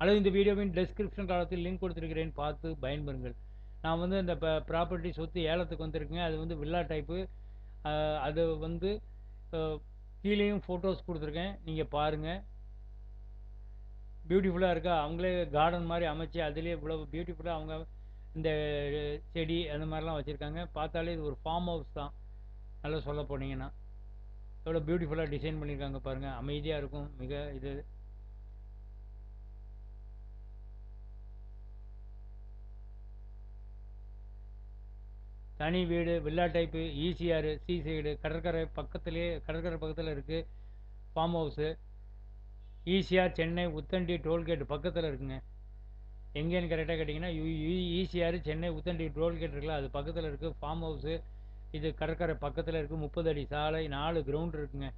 அல்லது இந்த வீடியோவின் டெஸ்கிரிப்ஷன் காலத்தில் லிங்க் கொடுத்துருக்கிறேன் பார்த்து பயன்பெறுங்கள். நான் வந்து இந்த ப்ராப்பர்ட்டி சொத்து ஏலத்துக்கு வந்திருக்கேன் அது வந்து வில்லா டைப்பு அது வந்து கீழேயும் ஃபோட்டோஸ் கொடுத்துருக்கேன். நீங்கள் பாருங்கள் பியூட்டிஃபுல்லாக இருக்கா? அவங்களே கார்டன் மாதிரி அமைச்சு அதுலேயே இவ்வளோ பியூட்டிஃபுல்லாக அவங்க இந்த செடி அந்த மாதிரிலாம் வச்சுருக்காங்க. பார்த்தாலே இது ஒரு ஃபார்ம் ஹவுஸ் தான். நல்லா சொல்ல போனீங்கன்னா. எவ்வளோ பியூட்டிஃபுல்லாக டிசைன் பண்ணியிருக்காங்க பாருங்கள் அமைதியாக இருக்கும். மிக இது தனி வீடு villa type ECR sea side கடற்கரை பக்கத்துலேயே கடற்கரை பக்கத்தில் இருக்குது farm house ECR Chennai Uthandi toll gate பக்கத்தில் இருக்குங்க. எங்கேன்னு கரெக்டாக கேட்டிங்கன்னா ஈசிஆர் சென்னை உத்தண்டி டோல்கேட் இருக்குல்ல அது பக்கத்தில் இருக்குது ஃபார்ம் ஹவுஸு இது கடற்கரை பக்கத்தில் இருக்குது முப்பது அடி சாலை நாலு கிரவுண்ட் இருக்குங்க.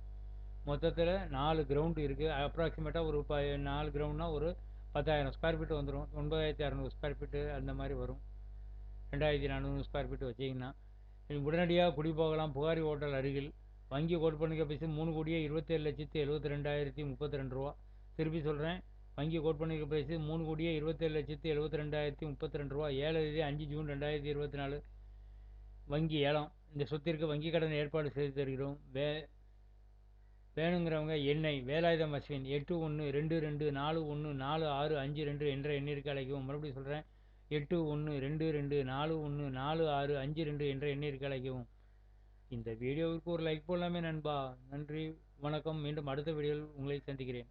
மொத்தத்தில் நாலு கிரவுண்டு இருக்குது அப்ராக்சிமேட்டாக ஒரு ப நாலு கிரவுண்ட்னால் ஒரு பத்தாயிரம் ஸ்கொயர் ஃபீட் வந்துடும் ஒன்பதாயிரத்தி அறநூறு ஸ்கொயர் ஃபீட்டு அந்த மாதிரி வரும். ரெண்டாயிரத்தி நானூறு ஸ்கொயர் ஃபீட் வச்சிங்கன்னா உடனடியாக குடி போகலாம் புகாரி ஹோட்டல் அருகில். வங்கி கோட் பண்ணிக்க பைசு மூணு கோடியே இருபத்தேழு லட்சத்தி எழுபத்தி ரெண்டாயிரத்தி முப்பத்தி ரெண்டு ரூபா. திருப்பி சொல்கிறேன் வங்கி கோட் பண்ணிக்க பைசு மூணு கோடியே இருபத்தேழு லட்சத்தி எழுபத்தி ரெண்டாயிரத்தி முப்பத்தி ரெண்டு ரூபா. ஏழு தேதி அஞ்சு ஜூன் ரெண்டாயிரத்தி இருபத்தி நாலு. வங்கி ஏலம். இந்த சொத்திற்கு வங்கி கடன் ஏற்பாடு செய்து தருகிறோம். வே வேணுங்கிறவங்க எண்ணெய் வேலாயுதம் அஸ்வின் எட்டு ஒன்று ரெண்டு ரெண்டு நாலு ஒன்று நாலு ஆறு அஞ்சு ரெண்டு என்ற எண்ணிற்கு அழைக்கவும். மறுபடியும் சொல்கிறேன் எட்டு ஒன்று ரெண்டு ரெண்டு நாலு ஒன்று நாலு ஆறு அஞ்சு ரெண்டு என்ற எண்ணிற்கு அழைக்கவும். இந்த வீடியோவிற்கு ஒரு லைக் போடலாமே நண்பா. நன்றி வணக்கம். மீண்டும் அடுத்த வீடியோவில் உங்களை சந்திக்கிறேன்.